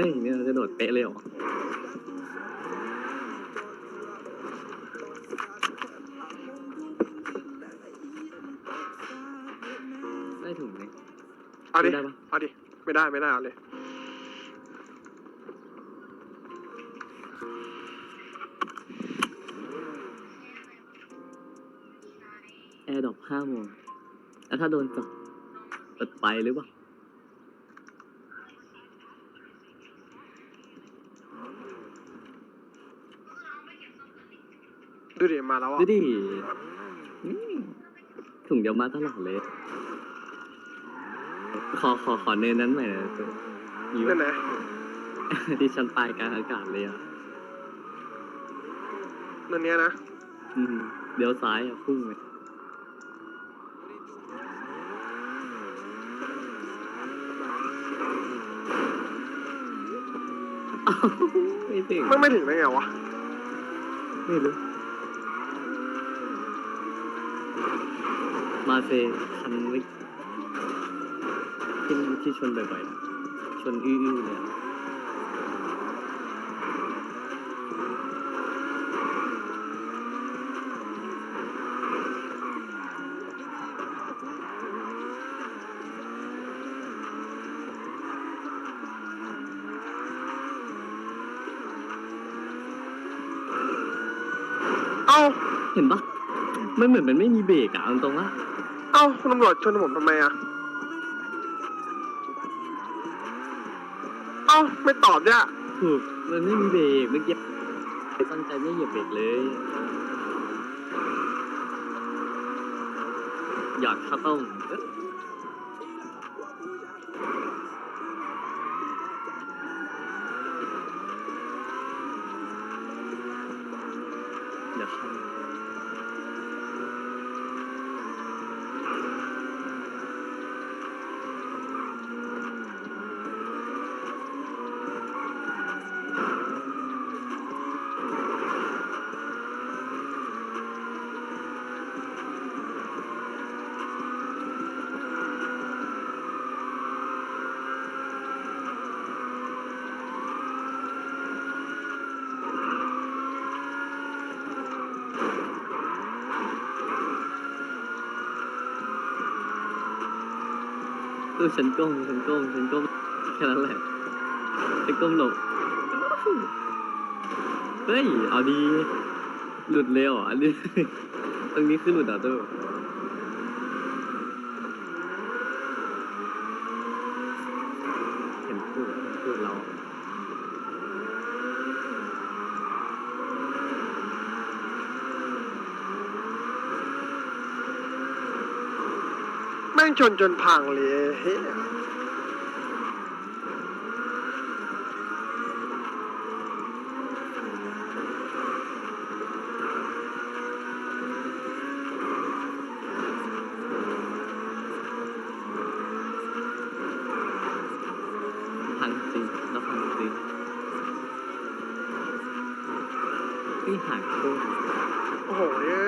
ฮ้ยเนี่ยจะโดดเป๊ะเลยเหรอได้ถุงไหมเอาดิได้ปะ เอาดิ ไม่ได้ ไม่ได้เอาเลย แอร์ดรอปห้าโมงแล้วถ้าโดนจับเปิดไปหรือเปล่า ดูดิมาแล้วอะดูดิอืมถุงเดียวมาตลอดเลย ขอขอขอเนินนั้นหน่อยนะมีนั่วะนนะที่ฉันตายกลางอากาศเลยอะนั่นเนี้ยนะอืมเดี๋ยวซ้ายอะพุ่งเลยอ้าวไม่ถึงมันไม่ถึงได้ไงวะไม่รู้ มาเฟคันวิกที่ที่ชนบ่อยๆนะชนอื้อๆเลยอะเอ้าเห็นปะ มันเหมือนมันไม่มีเบรกอะเอาตรงๆว่าเอ้าคุณตำรวจชนผมทำไมอะ เอ้าไม่ตอบเนี่ยถูกมันไม่มีเบรกเมื่อกี้ตั้งใจไม่เหยียบเบรกเลยหยอดข้าวต้มเอ๊ะเดี๋ยวเข้า กูฉันก้มฉันก้มฉันก้มแค่นั้นแหละฉันก้มหลบเฮ้ยเอาดี หลุดเร็วอันนี้ ตรงนี้คือหลุดอะตัวเห็นพูดเห็นพูดเรา ม่งชนจนพังเลยเฮ้ยพังจริงแล้วพังจริงนี่ห่างโคตร โอ้โหเอ้ย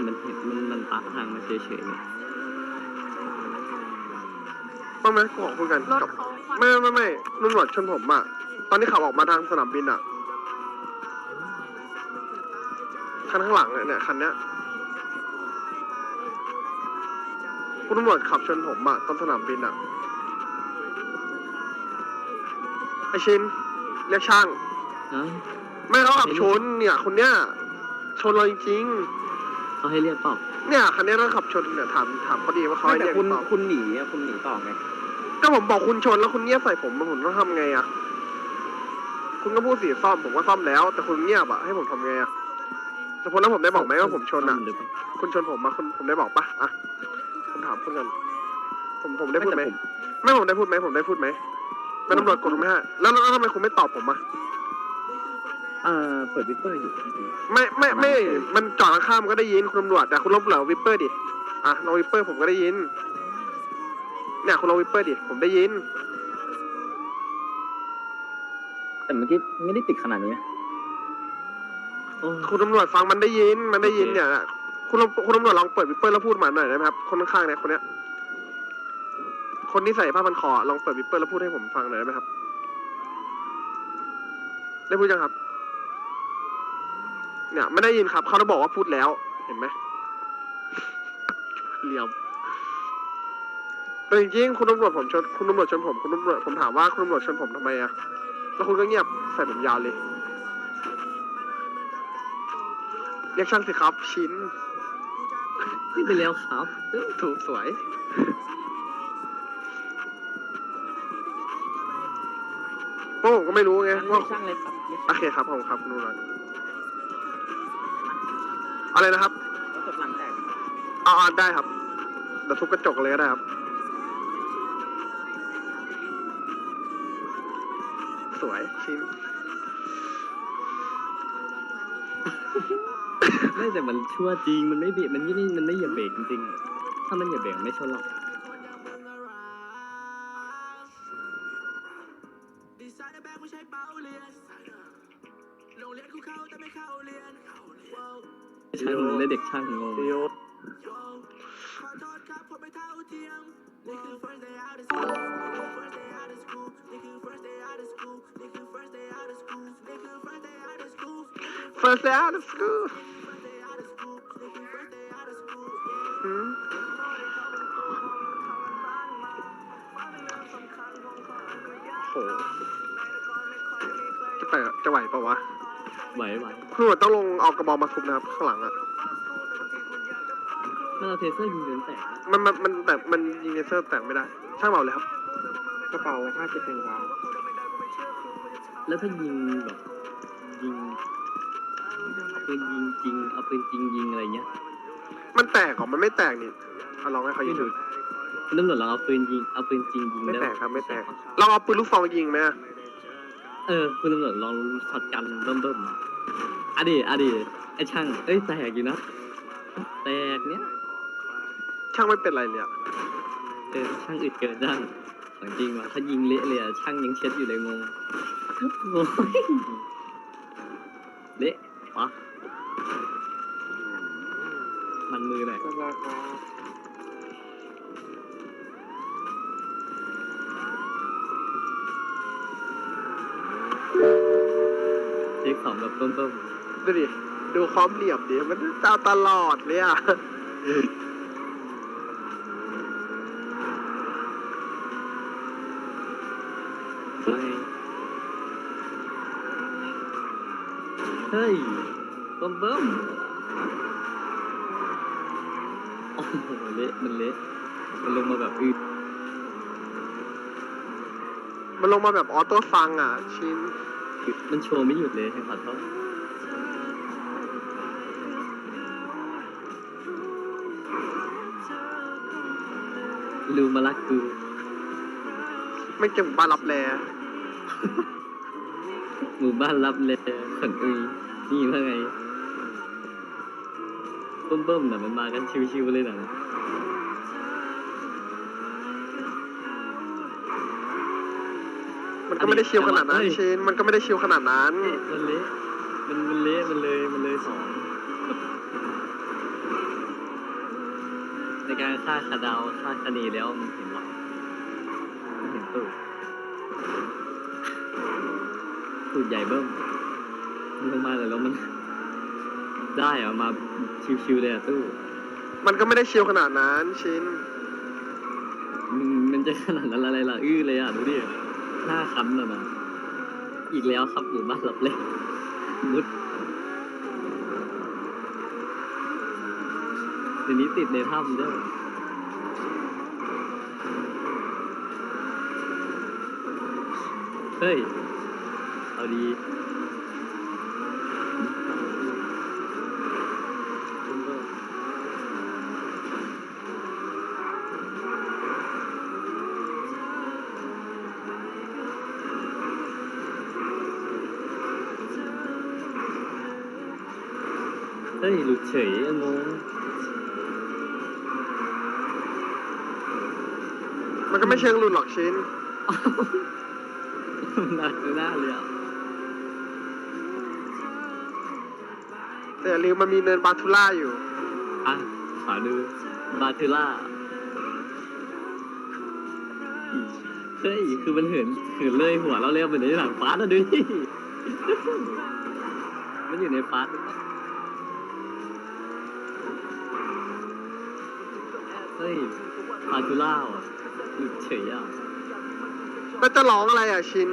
แต่มันเห็นมันมันปะทางมาเฉยๆเนี่ยต้องไหมขอคุยกันกับไม่ไม่ไม่ตำรวจชนผมอะตอนที่ขับออกมาทางสนามบินอะคันข้างหลังอะเนี่ยคันเนี้ยคุณตำรวจขับชนผมอะตอนสนามบินอะไอชินเรียกช่าง ฮะ ไม่เขาขับชนเนี่ยคนเนี้ยชนเราจริง เขาให้เรียกเปล่าๆเนี่ยคันเนี้ยเราขับชนเนี่ยถามถามเขาดีว่าเขาไม่ให้แต่เรียกหคุรืณอเปล่าคุณหนีอะคุณหนีต่อไงก็ผมบอกคุณชนแล้วคุณเงียบใส่ผมผมต้องทำไงอะคุณก็พูดสีซ่อมผมก็ซ่อมแล้ว แต่คุณเงียบอะให้ผมทำไงอะแต่คนนั้นผมได้บอกไหมว่าผมชนอะหรือเปล่าคุณชนผมมาคุณผมได้บอกปะอะผมถามคุณกันผมผมได้พูดไหมไม่แต่ผมไม่ผมได้พูดไหมผมได้พูดไหมเป็นตำรวจกดผมไหมฮะแล้วแล้วทำไมคุณไม่ตอบผมอะ อ่าเปิดวิปเปอร์อยู่ไม่ไม่ไม่ มันจอดข้างๆมันก็ได้ยินคุณตำรวจแต่คุณลบเหล่าวิปเปอร์ดิ อะลองวิปเปอร์ผมก็ได้ยิน เนี่ยคุณลองวิปเปอร์ดิ ผมได้ยิน แต่เมื่อกี้ไม่ได้ติดขนาดนี้นะโอ้คุณตำรวจฟังมันได้ยิน มันได้ยินเนี่ย คุณลองคุณตำรวจลองเปิดวิปเปอร์แล้วพูดมาหน่อยได้ไหมครับ คนข้างๆเนี่ยคนเนี้ย คนที่ใส่ผ้าพันคอลองเปิดวิปเปอร์แล้วพูดให้ผมฟังหน่อยได้ไหมครับ ได้พูดยังครับ เนี่ยไม่ได้ยินครับ เขาต้องบอกว่าพูดแล้ว เห็นไหมเหลี่ยมแต่จริงๆคุณตำรวจผมชนคุณตำรวจชนผมคุณตำรวจผมถามว่าคุณตำรวจชนผมทำไมอะแล้วคุณก็เงียบใส่ผมยาวเลยเรียกช่างสิครับ ชิ้นนี่ไปแล้วครับเอ้ยถูกสวยเพราะผมก็ไม่รู้ไงว่าช่างเลยครับโอเคครับผมครับคุณนุ่น อะไรนะครับแล้วกดหลังแตกอ่าได้ครับเดี๋ยวทุบกระจกเลยก็ได้ครับ สวยชิ้นไม่แต่มันชั่วจริงมันไม่เบรกมันไม่ได้มันไม่เหยียบเบรกจริงๆอะถ้ามันเหยียบเบรกไม่ชนหรอก ช่างและเด็กช่างงงดิว first day out of school โหจะไปจะไหวปะวะ ไหวไหวคุณตำรวจต้องลงเอากระบอกมาทุบนะครับข้างหลังอะ มันเอาเทเซอร์ยิงจนแตกนะมันมันมันแต่มันยิงเลเซอร์แตกไม่ได้ ช่างเบาเลยครับ กระเป๋าห้าเจ็ดหนึ่งวาวแล้วถ้ายิงแบบยิงเอาปืนยิงจริงเอาปืนจริงยิงอะไรเงี้ยมันแตกเหรอมันไม่แตกนี่เอาลองให้เขายิงดู คุณตำรวจลองเอาปืนยิงเอาปืนจริงยิงไม่ด้แตกครับไม่แตกลองเอาปืนลูกซองยิงไหมอะ เออคุณตำรวจลองช็อตกันเบิ่มเบิ่มๆอะดีอะดีไอช่างเอ้ยแตกอยู่นะแตกเนี้ยช่างไม่เป็นไรเลยอะเออช่างอึดเกินช่างของจริงว่ะถ้ายิงเละเลยอะช่างยังเช็ดอยู่เลยงงโอ้ยเละวะมันมือหน่อยราคาเช็คของแบบเบิ่มเบิ่มดูดิดูความเหลี่ยมดิมันเจ้าตลอดเลยอะเฮ้ยเบิ่มเบิ่มโอ้โหเละมันเละมันลงมาแบบอืดมันลงมาแบบออโต้ฟังอะ ชิ้น มันโชว์ไม่หยุดเลยให้ขอโทษลูมารักกูไม่เก็บบ้านรับแลหมู่บ้านรับเลยขนอุยนี่ว่าไงเบิ่มๆน่ะมันมากันชิวๆเลยนะ ก็ไม่ได้ชิวขนาดนั้นชิ้นมันก็ไม่ได้ชิวขนาดนั้นเอ๊ะมันเละมันมันเละมันเลยมันเลยสองในการฆ่าคาดาวฆ่าคานีแล้วมันเห็นหรอมันเห็นตูดตูดใหญ่เบิ้มมันลงมาเลยแล้วมัน ได้เหรอมาชิวๆเลยอะตู้มันก็ไม่ได้ชิวขนาดนั้นชิ้นมันมันจะขนาดนั้นอะไรล่ะ อื้อเลยอะ ดูดิ หน้าคันน่ะนะอีกแล้วครับหมู่บ้านรับเล่นมุดเดี๋ยวนี้ติดในถ้ำด้วยเฮ้ย เอาดี เฮ้ยหลุดเฉยอะงงมันก็ไม่เชิงหลุดหรอกชิ้นหนักหน้าเลยอะแต่อย่าลืมมันมีเนินบาทูล่าอยู่อะขอดูบาเทล่าเฮ้ยคือมันเหินเหินเลยหัวเราเรียกเหมือนในหนังฟาสต์อะดูดิ มันอยู่ในฟาสต์ เฮ้ยฟาจูล่าอะหลุดเฉยอะแล้วจะร้องอะไรอะชิน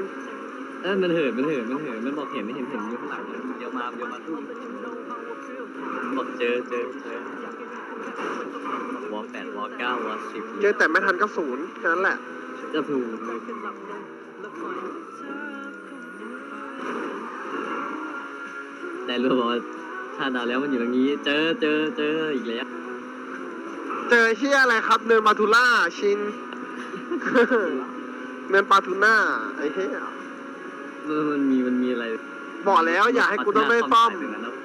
เออมันเหินมันเหินมันเหินมันบอกเห็นไม่เห็นเห็นอยู่ข้างหลังเดี๋ยวมาเดี๋ยวมาทุ่มบอกเจอเจอเจอวอลแปดวอลเก้าวอลสิบเจอแต่ไม่ทันก็ศูนย์แค่นั้นแหละ จะถูกแต่รู้บอกว่าถ้าดาวแล้วมันอยู่ตรงนี้ เจอเจอเจออีกแล้ว เจอเชี่ยอะไรครับ เนินปาทูล่าชิน เนินปาทูน่าไอ้เหี้ยมันมันมีมันมีอะไรบอกแล้ว อย่าให้กูต้องได้ซ่อมตรงนั้นแล้ว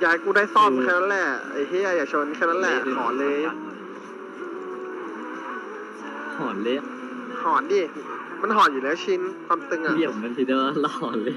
อย่าให้กูได้ซ่อมแค่นั้นแหละไอ้เหี้ยอย่าชนแค่นั้นแหละขอเลยหอนเลยหอนดิ มันหอนอยู่แล้วชินความตึงอะ เหลี่ยมมันทีเดียวหลอนเลย